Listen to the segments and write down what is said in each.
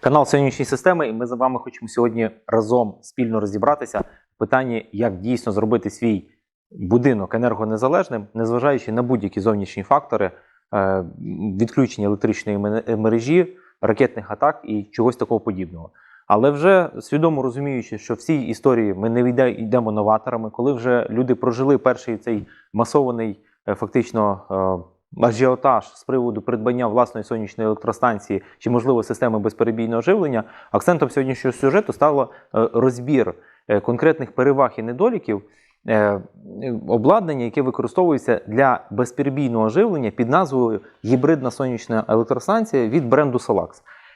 Канал сонячні системи, і ми з вами хочемо сьогодні разом спільно розібратися в питанні, як дійсно зробити свій будинок енергонезалежним, незважаючи на будь-які зовнішні фактори е, відключення електричної мене- мережі, ракетних атак і чогось такого подібного. Але вже свідомо розуміючи, що в цій історії ми не йде- йдемо новаторами, коли вже люди прожили перший цей масований е, фактично е, ажіотаж з приводу придбання власної сонячної електростанції чи, можливо, системи безперебійного живлення, акцентом сьогоднішнього сюжету стало е, розбір е, конкретних переваг і недоліків е, обладнання, яке використовується для безперебійного живлення під назвою Гібридна сонячна електростанція від бренду Solax.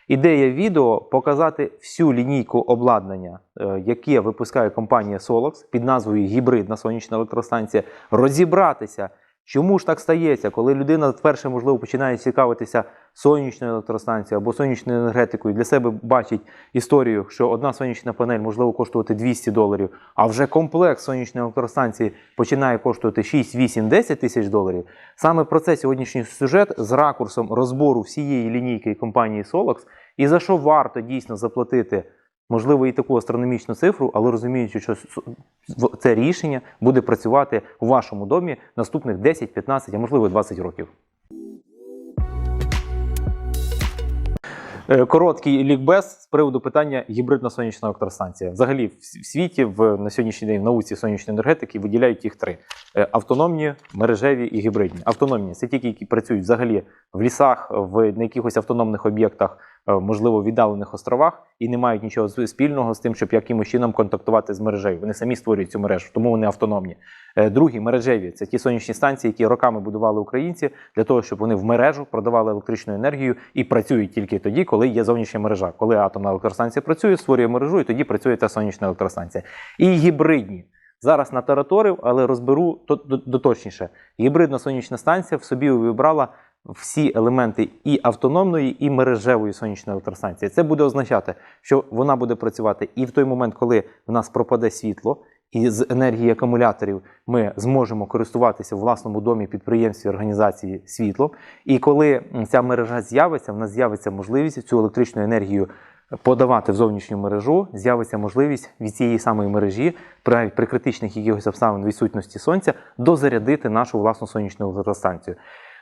Ідея відео показати всю лінійку обладнання, яке випускає компанія Solax під назвою Гібридна сонячна електростанція, розібратися, чому ж так стається, коли людина вперше, можливо, починає цікавитися сонячною електростанцією або сонячною енергетикою, для себе бачить історію, що одна сонячна панель може коштувати 200 доларів, а вже комплекс сонячної електростанції починає коштувати 6, 8, 10 тисяч доларів. Саме про це сьогоднішній сюжет з ракурсом розбору всієї лінійки компанії Solax і за що варто дійсно заплатити, можливо, і таку астрономічну цифру, але розуміючи, що це рішення буде працювати у вашому домі наступних 10, 15, а можливо 20 років. Е, Короткий лікбез з приводу питання гібридна сонячна електростанція. Взагалі, в світі в на сьогоднішній день в науці сонячної енергетики виділяють їх три: Е, автономні, мережеві і гібридні. Автономні це ті, які працюють взагалі в лісах, в на якихось автономних об'єктах, можливо, віддалених островах, і не мають нічого спільного з тим, щоб якимось чином контактувати з мережею. Вони самі створюють цю мережу, тому вони автономні. Е, Другі мережеві це ті сонячні станції, які роками будували українці для того, щоб вони в мережу продавали електричну енергію і працюють тільки тоді, коли є зовнішня мережа. Коли атомна електростанція працює, створює мережу, і тоді працює та сонячна електростанція. І гібридні. Зараз на натараторив, але розберу то- доточніше. Гібридна сонячна станція в собі вибрала всі елементи і автономної, і мережевої сонячної електростанції. Це буде означати, що вона буде працювати і в той момент, коли в нас пропаде світло, і з енергії акумуляторів ми зможемо користуватися в власному домі, підприємстві, організації світлом. І коли ця мережа з'явиться, в нас з'явиться можливість цю електричну енергію подавати в зовнішню мережу, з'явиться можливість від цієї самої мережі при, при критичних якихось обставин відсутності сонця дозарядити нашу власну сонячну електростанцію.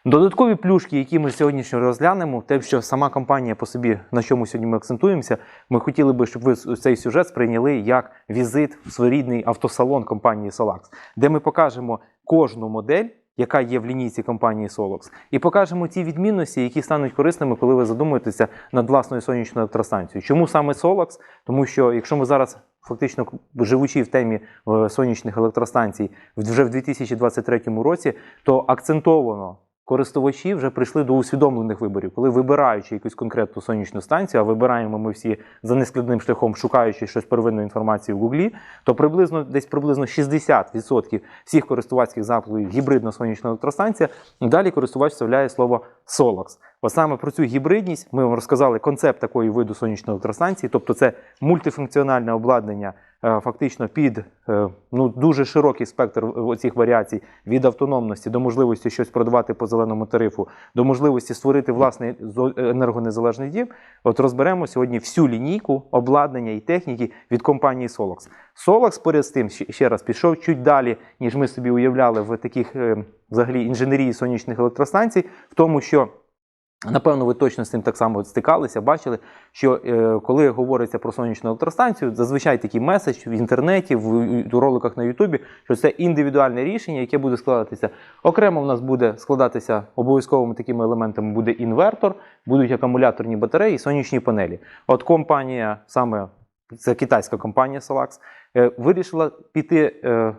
Додаткові плюшки, які ми сьогодні розглянемо, те, що сама компанія по собі, на чому сьогодні ми акцентуємося, ми хотіли би, щоб ви цей сюжет сприйняли як візит в своєрідний автосалон компанії Solax, де ми покажемо кожну модель, яка є в лінійці компанії Solax, і покажемо ті відмінності, які стануть корисними, коли ви задумуєтеся над власною сонячною електростанцією. Чому саме Solax? Тому що якщо ми зараз фактично живучи в темі е, сонячних електростанцій вже в 2023 році, то акцентовано користувачі вже прийшли до усвідомлених виборів, коли вибираючи якусь конкретну сонячну станцію, а вибираємо ми всі за нескладним шляхом, шукаючи щось первинної інформації в Гуглі, то приблизно десь приблизно 60% всіх користувацьких запитів гібридна сонячна електростанція. Далі користувач вставляє слово Solax. От саме про цю гібридність ми вам розказали концепт такої виду сонячної електростанції, тобто це мультифункціональне обладнання. Е, Фактично під е, ну дуже широкий спектр цих варіацій від автономності до можливості щось продавати по зеленому тарифу, до можливості створити власний зо- енергонезалежний дім. От розберемо сьогодні всю лінійку обладнання і техніки від компанії Solax. Solax, поряд з тим, ще- раз пішов чуть далі, ніж ми собі уявляли в таких е, взагалі інженерії сонячних електростанцій, в тому, що Напевно, ви точно з цим так само стикалися, бачили, що е, коли говориться про сонячну електростанцію, зазвичай такий меседж в інтернеті, в, в роликах на Ютубі, що це індивідуальне рішення, яке буде складатися. Окремо в нас буде складатися обов'язковими такими елементами буде інвертор, будуть акумуляторні батареї, і сонячні панелі. От компанія, саме це китайська компанія Solax, е, вирішила піти е,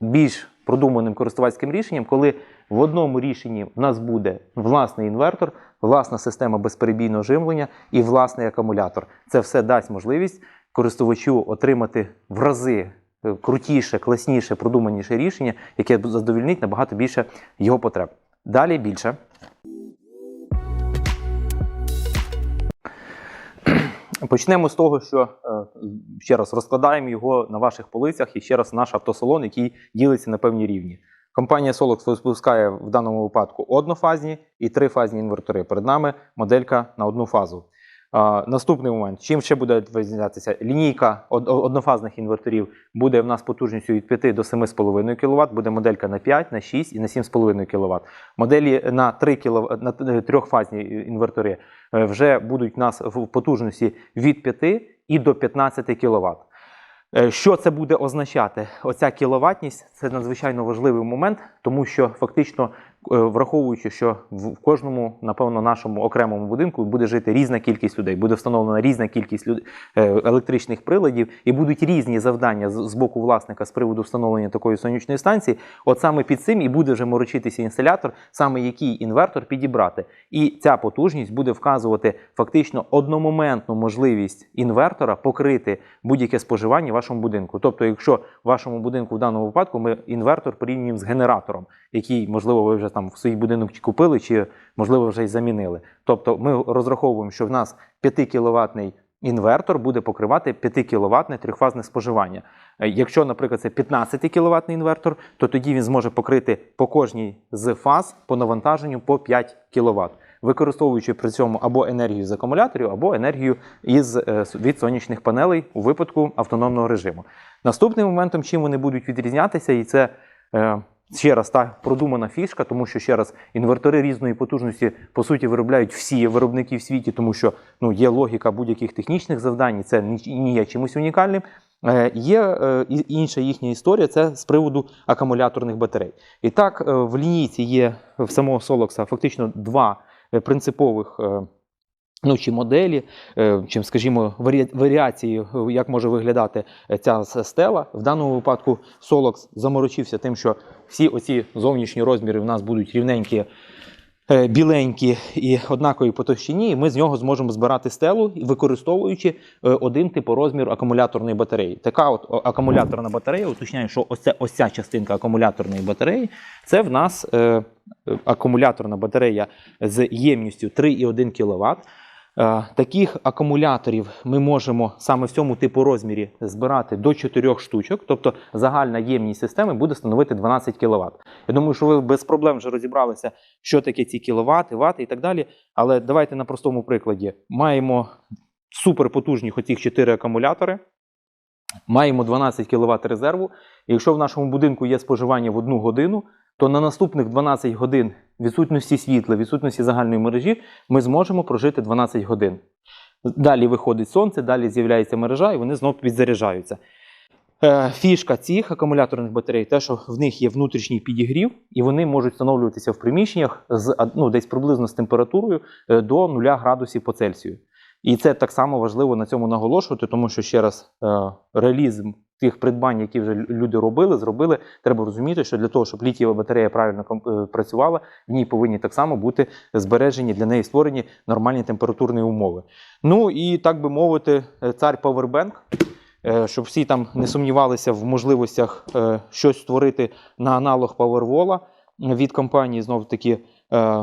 більш продуманим користувацьким рішенням, коли в одному рішенні в нас буде власний інвертор, власна система безперебійного живлення і власний акумулятор. Це все дасть можливість користувачу отримати в рази е, крутіше, класніше, продуманіше рішення, яке задовільнить набагато більше його потреб. Далі більше. Почнемо з того, що е, ще раз розкладаємо його на ваших полицях і ще раз наш автосалон, який ділиться на певні рівні. Компанія Solox випускає в даному випадку однофазні і трифазні інвертори. Перед нами моделька на одну фазу. Наступний момент. Чим ще буде відрізнятися? Лінійка однофазних інверторів буде в нас потужністю від 5 до 7,5 кВт, буде моделька на 5, на 6 і на 7,5 кВт. Моделі на 3 кВт, на трьохфазні інвертори е, вже будуть в нас в потужності від 5 і до 15 кВт. Е, Що це буде означати? Оця кіловатність це надзвичайно важливий момент, тому що фактично, враховуючи, що в кожному, напевно, нашому окремому будинку буде жити різна кількість людей, буде встановлена різна кількість е, електричних приладів, і будуть різні завдання з боку власника з приводу встановлення такої сонячної станції. От саме під цим і буде вже морочитися інсталятор, саме який інвертор підібрати. І ця потужність буде вказувати фактично одномоментну можливість інвертора покрити будь-яке споживання в вашому будинку. Тобто, якщо в вашому будинку в даному випадку ми інвертор порівнюємо з генератором, який, можливо, ви вже там в свій будинок чи купили, чи можливо вже й замінили. Тобто, ми розраховуємо, що в нас 5 кіловатний інвертор буде покривати 5 кіловатне трьохфазне споживання. Е, Якщо, наприклад, це 15 кіловатний інвертор, то тоді він зможе покрити по кожній з фаз по навантаженню по 5 кВт, використовуючи при цьому або енергію з акумуляторів, або енергію із, е, від сонячних панелей у випадку автономного режиму. Наступним моментом, чим вони будуть відрізнятися, і це е, ще раз та продумана фішка, тому що ще раз інвертори різної потужності по суті виробляють всі виробники в світі, тому що ну є логіка будь-яких технічних завдань, це ні- є чимось унікальним. Е, Є е, інша їхня історія це з приводу акумуляторних батарей. І так, е, в лінійці є в самого Солокса фактично два е, принципових. е, Ну, чи моделі, е, чим, скажімо, варіації, е, як може виглядати е, ця стела. В даному випадку Solox заморочився тим, що всі оці зовнішні розміри в нас будуть рівненькі, біленькі і однакові по товщині, і ми з нього зможемо збирати стелу, використовуючи один типорозмір акумуляторної батареї. Така от акумуляторна батарея, уточняю, що ось ця, ось ця частинка акумуляторної батареї, це в нас акумуляторна батарея з ємністю 3,1 кВт. Е, Таких акумуляторів ми можемо саме в цьому типу розмірі збирати до 4 штучок, тобто загальна ємність системи буде становити 12 кВт. Я думаю, що ви без проблем вже розібралися, що таке ці кіловати, вати і так далі. Але давайте на простому прикладі. Маємо суперпотужні оцих 4 акумулятори, маємо 12 кВт резерву. Якщо в нашому будинку є споживання в одну годину, то на наступних 12 годин відсутності світла, відсутності загальної мережі ми зможемо прожити 12 годин. Далі виходить сонце, далі з'являється мережа, і вони знову підзаряджаються. Е, Фішка цих акумуляторних батарей, те, що в них є внутрішній підігрів, і вони можуть встановлюватися в приміщеннях з ну, десь приблизно з температурою е, до 0 градусів по Цельсію. І це так само важливо на цьому наголошувати, тому що ще раз е, реалізм тих придбань, які вже люди робили, зробили, треба розуміти, що для того, щоб літієва батарея правильно е, працювала, в ній повинні так само бути збережені для неї створені нормальні температурні умови. Ну і так би мовити, е, цар Powerbank, е, щоб всі там не сумнівалися в можливостях щось створити на аналог Powerwall від компанії знов таки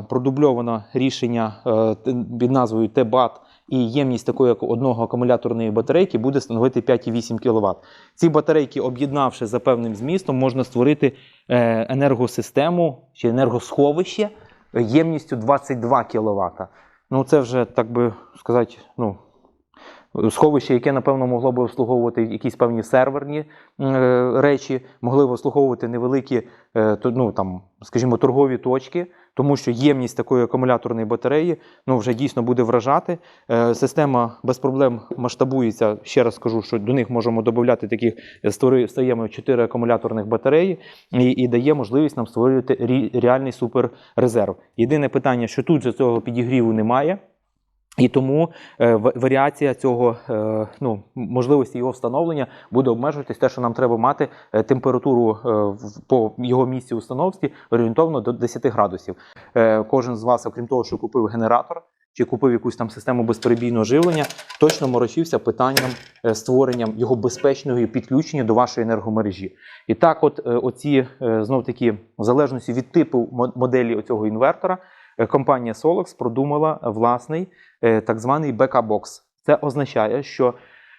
продубльовано рішення е, під назвою TBAT, і ємність такої як одного акумуляторної батарейки буде становити 5,8 кВт. Ці батарейки, об'єднавши за певним змістом, можна створити е, енергосистему чи енергосховище е, ємністю 22 кВт. Ну, це вже, так би сказати, ну, сховище, яке, напевно, могло би обслуговувати якісь певні серверні е, речі, могли б обслуговувати невеликі, е, ну, там, скажімо, торгові точки, тому що ємність такої акумуляторної батареї ну, вже дійсно буде вражати. Е, Система без проблем масштабується. Ще раз скажу, що до них можемо додати таких е, стаємо 4 акумуляторних батареї і, і дає можливість нам створювати реальний суперрезерв. Єдине питання, що тут же цього підігріву немає. І тому е, варіація цього е, ну, можливості його встановлення буде обмежуватись те, що нам треба мати е, температуру по його місці установки орієнтовно до 10 градусів. Кожен з вас, окрім того, що купив генератор чи купив якусь там систему безперебійного живлення, точно морочився питанням створенням його безпечного підключення до вашої енергомережі. І так, от оці знов таки, в залежності від типу мо- моделі цього інвертора, компанія Solox продумала власний е, так званий бекап-бокс. Це означає, що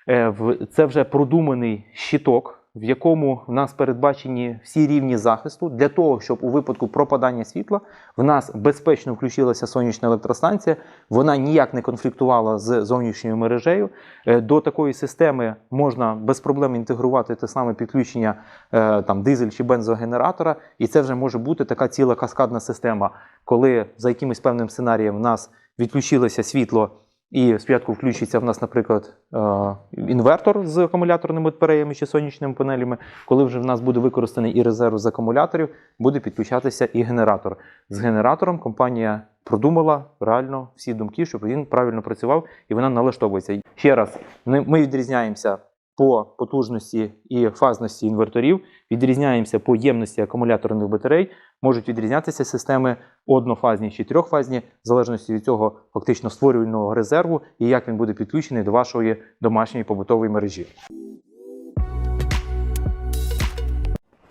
е, це вже продуманий щиток в якому в нас передбачені всі рівні захисту для того, щоб у випадку пропадання світла в нас безпечно включилася сонячна електростанція, вона ніяк не конфліктувала з зовнішньою мережею. Е, До такої системи можна без проблем інтегрувати те саме підключення е, там дизель чи бензогенератора, і це вже може бути така ціла каскадна система, коли за якимось певним сценарієм в нас відключилося світло. І спочатку включиться в нас, наприклад, е, інвертор з акумуляторними батареями чи сонячними панелями. Коли вже в нас буде використаний і резерв з акумуляторів, буде підключатися і генератор. З генератором компанія продумала реально всі думки, щоб він правильно працював і вона налаштовується. Ще раз, ми ми відрізняємося по потужності і фазності інверторів, відрізняємося по ємності акумуляторних батарей. Можуть відрізнятися системи однофазні чи трьохфазні, в залежності від цього фактично створювального резерву і як він буде підключений до вашої домашньої побутової мережі.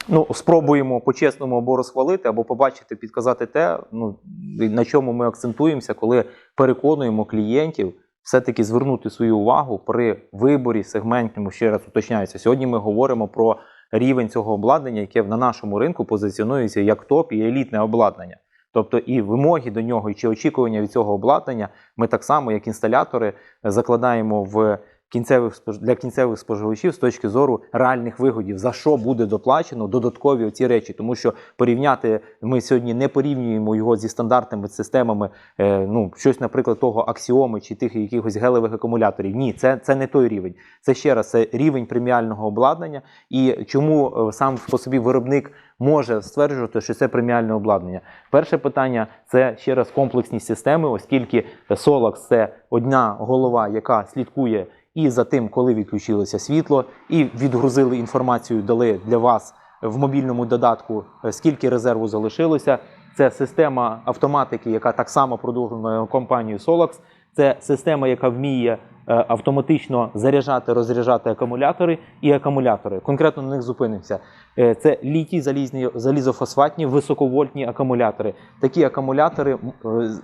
Ну, спробуємо по-чесному або розхвалити, або побачити, підказати те, ну, на чому ми акцентуємося, коли переконуємо клієнтів все-таки звернути свою увагу при виборі сегментному, ще раз уточняється. Сьогодні ми говоримо про рівень цього обладнання, яке на нашому ринку позиціонується як топ і елітне обладнання. Тобто і вимоги до нього, і чи очікування від цього обладнання, ми так само, як інсталятори, закладаємо в кінцевих для кінцевих споживачів з точки зору реальних вигодів, за що буде доплачено додаткові ці речі, тому що порівняти ми сьогодні не порівнюємо його зі стандартними системами, е, ну щось, наприклад, того аксіоми чи тих якихось гелевих акумуляторів. Ні, це, це не той рівень. Це ще раз це рівень преміального обладнання. І чому е, сам по собі виробник може стверджувати, що це преміальне обладнання? Перше питання це ще раз комплексність системи, оскільки Solax – це одна голова, яка слідкує і за тим, коли відключилося світло, і відгрузили інформацію, дали для вас в мобільному додатку, е, скільки резерву залишилося. Це система автоматики, яка так само продовжена компанією Solax. Це система, яка вміє автоматично заряджати, розряджати акумулятори і акумулятори. Конкретно на них зупинимося. Е, Це літій залізні, залізофосфатні високовольтні акумулятори. Такі акумулятори е,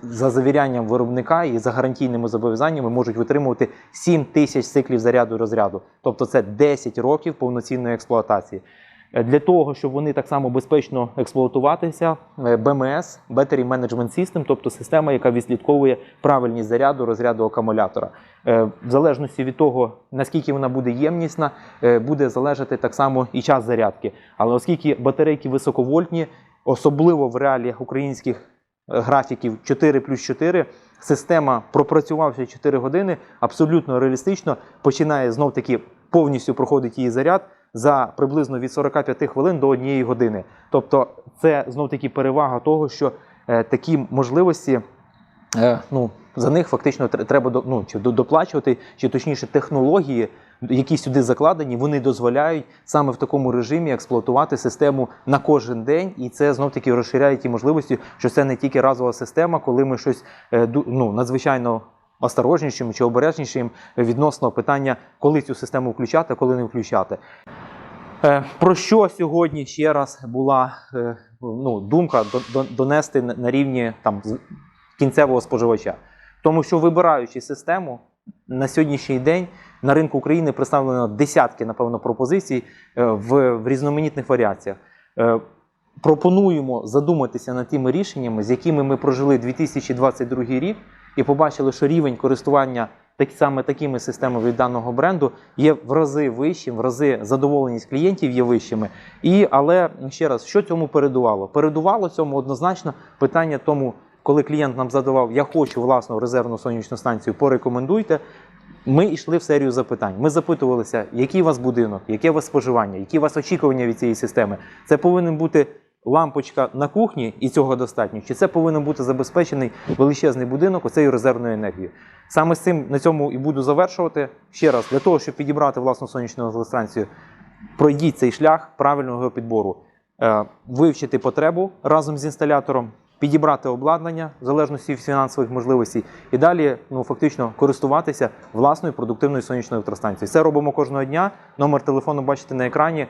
за завірянням виробника і за гарантійними зобов'язаннями можуть витримувати 7 тисяч циклів заряду розряду. Тобто це 10 років повноцінної експлуатації. Е, Для того, щоб вони так само безпечно експлуатуватися, е, BMS – Battery Management System, тобто система, яка відслідковує правильність заряду, розряду акумулятора. Е, В залежності від того, наскільки вона буде ємнісна, е, буде залежати так само і час зарядки. Але оскільки батарейки високовольтні, особливо в реаліях українських е, графіків 4 плюс 4, система, пропрацювавши 4 години, абсолютно реалістично починає знов таки повністю проходить її заряд за приблизно від 45 хвилин до 1 години. Тобто, це знов таки перевага того, що е, такі можливості. Е, ну, за них фактично треба ну, чи доплачувати, чи точніше технології, які сюди закладені, вони дозволяють саме в такому режимі експлуатувати систему на кожен день, і це знов таки розширяє ті можливості, що це не тільки разова система, коли ми щось е, ну, надзвичайно осторожнішим чи обережнішим відносно питання, коли цю систему включати, коли не включати. Е, Про що сьогодні ще раз була е, ну, думка до- до- донести на- рівні там, кінцевого споживача? Тому що вибираючи систему на сьогоднішній день на ринку України представлено десятки, напевно, пропозицій е, в, в різноманітних варіаціях. Пропонуємо задуматися над тими рішеннями, з якими ми прожили 2022 рік, і побачили, що рівень користування так саме такими системами від даного бренду є в рази вищим, в рази задоволеність клієнтів є вищими. І але ще раз, що цьому передувало? Передувало цьому однозначно питання тому, коли клієнт нам задавав, я хочу власну резервну сонячну станцію, порекомендуйте. Ми йшли в серію запитань. Ми запитувалися, який у вас будинок, яке у вас споживання, які у вас очікування від цієї системи. Це повинен бути лампочка на кухні, і цього достатньо. Чи це повинен бути забезпечений величезний будинок оцею резервною енергією? Саме з цим на цьому і буду завершувати. Ще раз, для того, щоб підібрати власну сонячну електростанцію, пройдіть цей шлях правильного підбору, Е, вивчити потребу разом з інсталятором, підібрати обладнання в залежності від фінансових можливостей, і далі ну фактично користуватися власною продуктивною сонячною електростанцією. Це робимо кожного дня. Номер телефону бачите на екрані.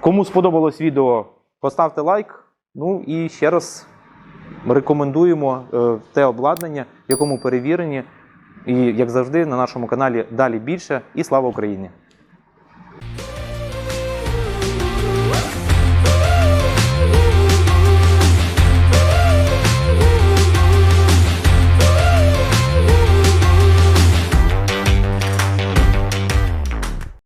Кому сподобалось відео, поставте лайк. Ну і ще раз рекомендуємо е, те обладнання, якому перевірені. І як завжди, на нашому каналі далі більше. І слава Україні!